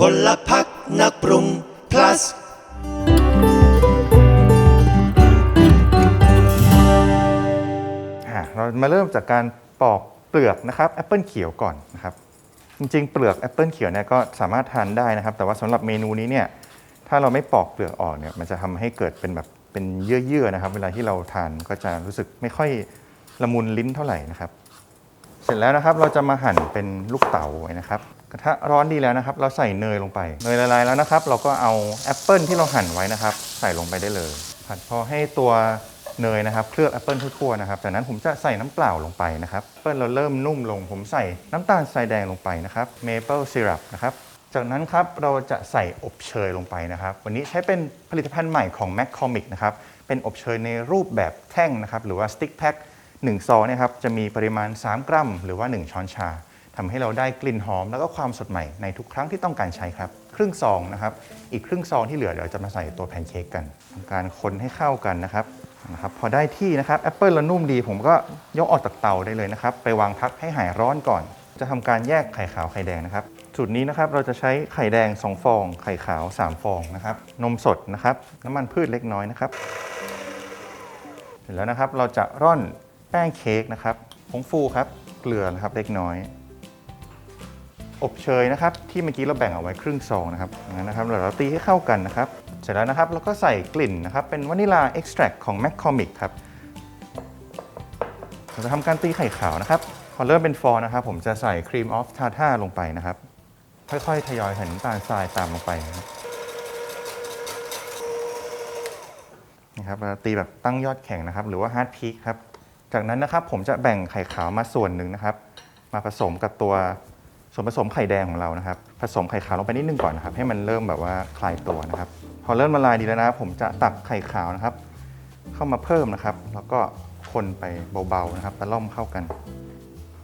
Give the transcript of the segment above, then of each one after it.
พลพักนักปรุง plus อะเรามาเริ่มจากการปอกเปลือกนะครับแอปเปิลเขียวก่อนนะครับ จริงๆ เปลือกแอปเปิลเขียวเนี่ยก็สามารถทานได้นะครับ แต่ว่าสำหรับเมนูนี้เนี่ยถ้าเราไม่ปอกเปลือกออกเนี่ยมันจะทำให้เกิดเป็นแบบเป็นเยื่อๆนะครับ เวลาที่เราทานก็จะรู้สึกไม่ค่อยละมุนลิ้นเท่าไหร่นะครับ เสร็จแล้วนะครับเราจะมาหั่นเป็นลูกเต๋าไว้นะครับกระทะร้อนดีแล้วนะครับ เราใส่เนยลงไปเนยละลายแล้วนะครับ เราก็เอาแอปเปิลที่เราหั่นไว้นะครับ ใส่ลงไปได้เลย ผัดพอให้ตัวเนยนะครับเคลือบแอปเปิลทั่วๆนะครับจากนั้นผมจะใส่น้ำเปล่าลงไปนะครับแอปเปิลเราเริ่มนุ่มลง ผมใส่น้ำตาลทรายแดงลงไปนะครับเมเปิลซีรัปนะครับจากนั้นครับเราจะใส่อบเชยลงไปนะครับ วันนี้ใช้เป็นผลิตภัณฑ์ใหม่ของ m c c o m i c นะครับเป็นอบเชยในรูปแบบแท่งนะครับหรือว่าสติ๊กแพ็ค 1 ซองเนะครับจะมีปริมาณ 3 กรัม หรือว่า 1 ช้อนชาทำให้เราได้กลิ่นหอม แล้วก็ความสดใหม่ในทุกครั้งที่ต้องการใช้ครับ ครึ่งซองนะครับ อีกครึ่งซองที่เหลือเดี๋ยวจะมาใส่ตัวแพนเค้กกันทำการคนให้เข้ากันนะครับนะครับพอได้ที่นะครับแอปเปิลเรานุ่มดี ผมก็ยกออกจากเตาได้เลยนะครับ ไปวางพักให้หายร้อนก่อน จะทำการแยกไข่ขาวไข่แดงนะครับสูตรนี้นะครับเราจะใช้ไข่แดง 2 ฟอง ไข่ขาว 3 ฟองนะครับนมสดนะครับน้ำมันพืชเล็กน้อยนะครับเสร็จแล้วนะครับเราจะร่อน แป้งเค้กนะครับผงฟูครับ เกลือนะครับเล็กน้อย อบเชยนะครับ ที่เมื่อกี้เราแบ่งเอาไว้ครึ่งซองนะครับงั้นนะครับเราตีให้เข้ากันนะครับ เสร็จแล้วนะครับเราก็ใส่กลิ่นนะครับ เป็นวานิลาเอ็กซ์แทรของ m c c o m i c ครับเราจะทำการตีไข่ขาวนะครับ พอเริ่มเป็นฟองนะครับ ผมจะใส่ครีมออฟทาท่าลงไปนะครับ ค่อยๆ ทยอยใส่น้ำตาลทรายตามลงไปนะครับนะครับตีแบบตั้งยอดแข็งนะครับ หรือว่าฮาร์ดพีคครับ จากนั้นนะครับผมจะแบ่งไข่ขาวมาส่วนหนึ่งนะครับ มาผสมกับตัวส่วนผสมไข่แดงของเรานะครับ ผสมไข่ขาวลงไปนิดนึงก่อนนะครับ ให้มันเริ่มแบบว่าคลายตัวนะครับ พอเริ่มละลายดีแล้วนะผมจะตักไข่ขาวนะครับ เข้ามาเพิ่มนะครับ แล้วก็คนไปเบาๆนะครับตะล่อมเข้ากัน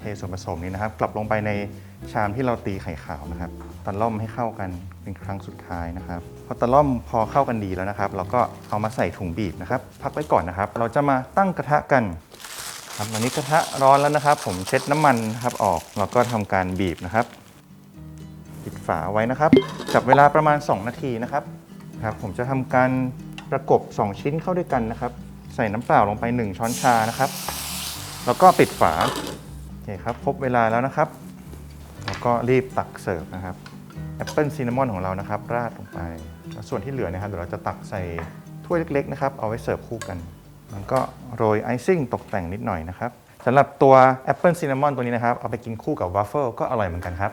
เทส่วนผสมนี้นะครับ กลับลงไปในชามที่เราตีไข่ขาวนะครับตะล่อมให้เข้ากันเป็นครั้งสุดท้ายนะครับพอตะล่อมพอเข้ากันดีแล้วนะครับ เราก็เอามาใส่ถุงบีบนะครับ พักไว้ก่อนนะครับ เราจะมาตั้งกระทะกัน ครับอันนี้กระทะร้อนแล้วนะครับ ผมเช็ดน้ำมันครับออกแล้วก็ทำการบีบนะครับ ปิดฝาไว้นะครับ จับเวลาประมาณ 2 นาทีนะครับครับ ผมจะทำการประกบ 2 ชิ้นเข้าด้วยกันนะครับ ใส่น้ำเปล่าลงไป 1 ช้อนชานะครับ แล้วก็ปิดฝาโอเคครับครบเวลาแล้วนะครับ แล้วก็รีบตักเสิร์ฟนะครับแอปเปิลซินนามอนของเรานะครับ ราดลงไปแล้วส่วนที่เหลือนะครับเดี๋ยวเราจะตักใส่ถ้วยเล็กๆนะครับเอาไว้เสิร์ฟคู่กัน แล้วก็โรยไอซิ่งตกแต่งนิดหน่อยนะครับสำหรับตัวแอปเปิลซินนามอนตัวนี้นะครับ เอาไปกินคู่กับวาฟเฟิลก็อร่อยเหมือนกันครับ